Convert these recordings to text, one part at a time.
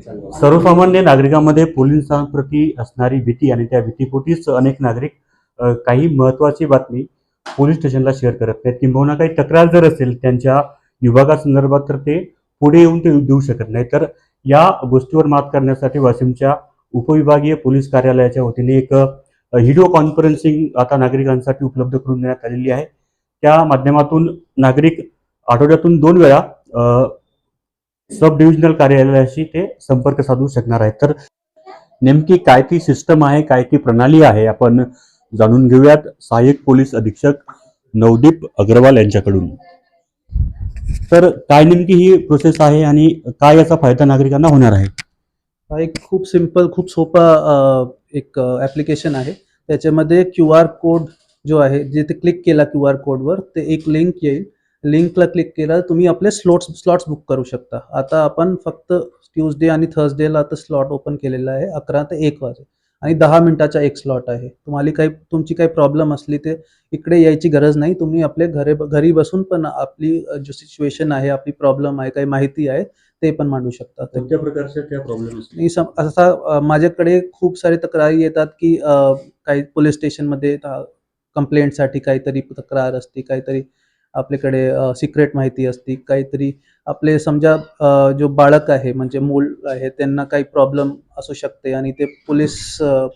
सर्वसामान्य नागरिकांमध्ये पोलिसांप्रती असणारी भीती आणि त्या भीतीपोटीच अनेक नागरिक काही महत्वाची बातमी पोलीस स्टेशनला शेअर करत नाहीत. किंबहुना काही तक्रार जर असेल त्यांच्या विभागासंदर्भात तर ते पुढे येऊन ते देऊ शकत नाही तर या गोष्टीवर मात करण्यासाठी वाशिमच्या उपविभागीय पोलीस कार्यालयाच्या वतीने एक व्हिडिओ कॉन्फरन्सिंग आता नागरिकांसाठी उपलब्ध करून देण्यात आलेली आहे. त्या माध्यमातून नागरिक आठवड्यातून दोन वेळा सब डिव्हिजनल कार्यालयाशी ते संपर्क साधू शकणार आहेत. तर नेमकी काय ती सिस्टम आहे काय ती प्रणाली आहे आपण जाणून घेऊयात. सहाय्यक पोलीस अधीक्षक नवदीप अग्रवाल यांच्याकडून. तर काय नेमकी ही प्रोसेस आहे आणि काय याचा फायदा नागरिकांना होणार आहे? हा एक खूप सिंपल खूप सोपा अ, एक ॲप्लिकेशन आहे. त्याच्यामध्ये क्यू आर कोड जो आहे जिथे क्लिक केला क्यू आर कोडवर ते एक लिंक येईल. लिंकला क्लिक केला तुम्ही आपले स्लॉट्स स्लॉट्स बुक करू शकता. आता आपण फक्त ट्यूजडे आणि थर्सडेला आता स्लॉट ओपन केलेला आहे अकरा ते एक वाजे. आणि दहा मिनिटाचा एक स्लॉट आहे. तुम्हाला काही तुमची काही प्रॉब्लेम असली ते इकडे यायची गरज नाही. तुम्ही आपले घरे घरी बसून पण आपली जो सिच्युएशन आहे आपली प्रॉब्लेम आहे काही माहिती आहे ते पण मांडू शकता कोणत्या प्रकारच्या त्या प्रॉब्लेम असा माझ्याकडे खूप सारे तक्रारी येतात की काही पोलीस स्टेशनमध्ये कंप्लेंटसाठी काहीतरी तक्रार असते काहीतरी आपल्याकडे सिक्रेट माहिती असते. काहीतरी आपले समजा जो बाळक आहे म्हणजे मूल आहे त्यांना काही प्रॉब्लेम असू शकते आणि ते पोलीस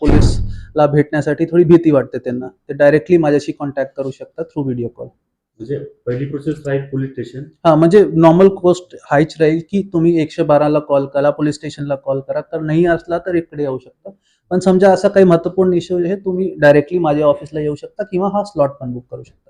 पोलीसला भेटण्यासाठी थोडी भीती वाटते त्यांना. ते डायरेक्टली माझ्याशी कॉन्टॅक्ट करू शकतात थ्रू व्हिडिओ कॉल म्हणजे पहिली प्रोसेस राईट पोलीस स्टेशन हा म्हणजे नॉर्मल कोस्ट हायच राहील की तुम्ही एकशे बाराला कॉल करा पोलीस स्टेशनला कॉल करा. तर नाही असला तर इकडे येऊ शकता. पण समजा असा काही महत्त्वपूर्ण इश्यू आहे तुम्ही डायरेक्टली माझ्या ऑफिसला येऊ शकता किंवा हा स्लॉट पण बुक करू शकता.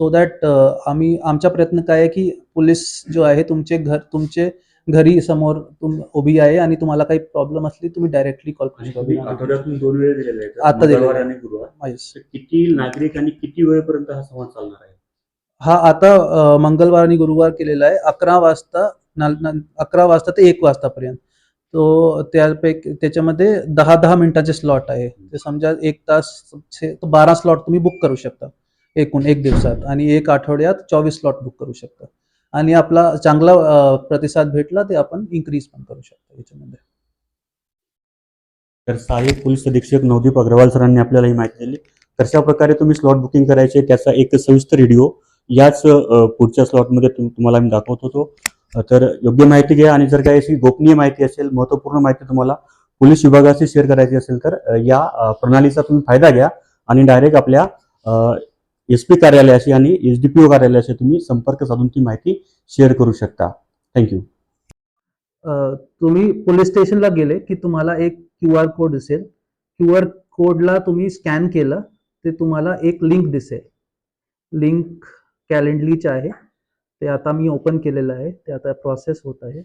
सो दॅट आम्ही आमचा प्रयत्न काय आहे की पोलीस जो आहे तुमचे घर तुमचे घरी समोर तुम उभी आहे आणि तुम्हाला काही प्रॉब्लेम असली तुम्ही डायरेक्टली कॉल करू शकता. आठवड्यातून दोन वेळ दिलेले आहेत आता दिलेले मंगळवार आहे. आणि गुरुवार. Yes. तर किती नागरिक आणि किती वेळपर्यंत हा संवाद चालणार आहे? हा आता मंगळवार आणि गुरुवार केलेला आहे. अकरा वाजता अकरा वाजता ते एक वाजतापर्यंत. तो त्यापैकी त्याच्यामध्ये दहा दहा मिनिटाचे स्लॉट आहे. ते समजा एक तास बारा स्लॉट तुम्ही बुक करू शकता. एकूण एक दिवसात आणि एक आठवड्यात चोवीस स्लॉट बुक करू शकता. आणि आपला चांगला प्रतिसाद भेटला ते आपण इन्क्रीज पण करू शकतो याच्यामध्ये. तर सहाय्यक पोलीस अधीक्षक नवदीप अग्रवाल सरांनी आपल्याला ही माहिती दिली. कशा प्रकारे तुम्ही स्लॉट बुकिंग करायचे त्याचा एक सविस्तर व्हिडिओ याच पुढच्या स्लॉटमध्ये तुम्हाला मी दाखवत होतो. तर योग्य माहिती घ्या आणि जर काही अशी गोपनीय माहिती असेल महत्त्वपूर्ण माहिती तुम्हाला पोलीस विभागाशी शेअर करायची असेल तर या प्रणालीचा तुम्ही फायदा घ्या आणि डायरेक्ट आपल्या एस पी कार्यालयाशी आणि एस डी पी ओ कार्यालयाशी तुम्ही संपर्क साधून ती माहिती शेअर करू शकता. थँक्यू तुम्ही पोलीस स्टेशनला गेले की तुम्हाला एक क्यू आर कोड दिसेल. क्यू आर कोडला तुम्ही स्कॅन केलं ते तुम्हाला एक लिंक दिसेल. लिंक कॅलेंडलीचे आहे. ते आता मी ओपन केलेलं आहे. ते आता प्रोसेस होत आहे.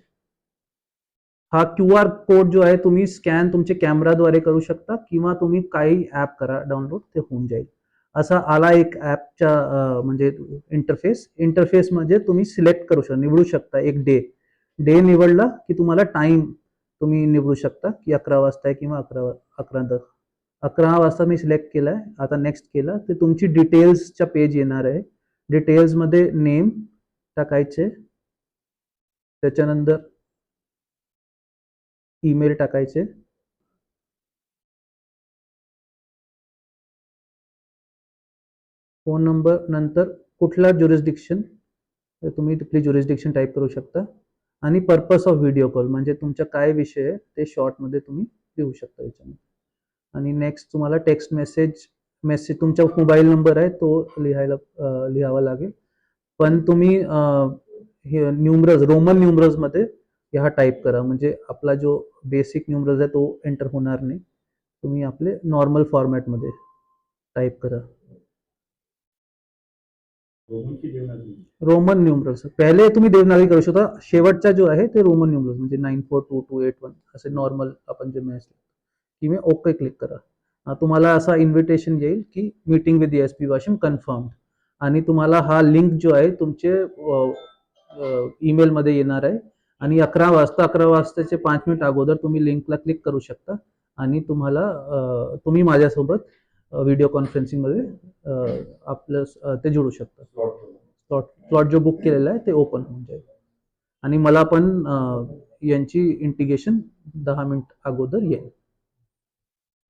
हा क्यू आर कोड जो आहे तुम्ही स्कॅन तुमच्या कॅमेराद्वारे करू शकता किंवा तुम्ही काही ॲप करा डाउनलोड ते होऊन जाईल. असा आला एक ॲपच्या म्हणजे इंटरफेस इंटरफेस म्हणजे तुम्ही सिलेक्ट करू शकता निवडू शकता एक डे डे निवडला की तुम्हाला टाइम तुम्ही निवडू शकता की अकरा वाजता आहे किंवा अकरा अकरा दस अकरा वाजता मी सिलेक्ट केला आहे आता नेक्स्ट केला ते तुमची डिटेल्सच्या पेज येणार आहे. डिटेल्समध्ये नेम टाकायचे त्याच्यानंतर ईमेल टाकायचे फोन नंबर नंतर कुठला ज्युरिस्डिक्शन तुम्ही तिथली ज्युरिस्डिक्शन टाईप करू शकता. आणि पर्पस ऑफ व्हिडिओ कॉल म्हणजे तुमचा काय विषय आहे ते शॉर्टमध्ये तुम्ही लिहू शकता याच्यामध्ये. आणि नेक्स्ट तुम्हाला टेक्स्ट मेसेज मेसेज तुमचा मोबाईल नंबर आहे तो लिहायला लिहावा लागेल. पण तुम्ही हे न्यूमरज रोमन न्यूमरसमध्ये हा टाईप करा. म्हणजे आपला जो बेसिक न्यूमरस आहे तो एंटर होणार नाही. तुम्ही आपले नॉर्मल फॉर्मॅटमध्ये टाईप करा. रोमन न्यूमरल्स पहिले तुम्ही देवनागरी करू शकता. शेवटचा जो आहे ते रोमन न्यूमरल्स म्हणजे nine four two two eight one असे नॉर्मल आपण जे मॅच की मी ओके क्लिक करा. तुम्हाला असा इन्व्हिटेशन येईल की meeting with S P Washim confirm आणि तुम्हाला हा लिंक जो आहे तुमचे ईमेलमध्ये येणार आहे. आणि अकरा वाजता अकरा वाजताचे पाच मिनिट अगोदर तुम्ही लिंकला क्लिक करू शकता. आणि तुम्हाला तुम्ही माझ्यासोबत व्हिडिओ कॉन्फरन्सिंगमध्ये आपलं ते जोडू शकता. स्लॉट स्लॉट जो बुक केलेला आहे ते ओपन होऊन जाईल. आणि मला पण यांची इंटिग्रेशन दहा मिनिट अगोदर येईल.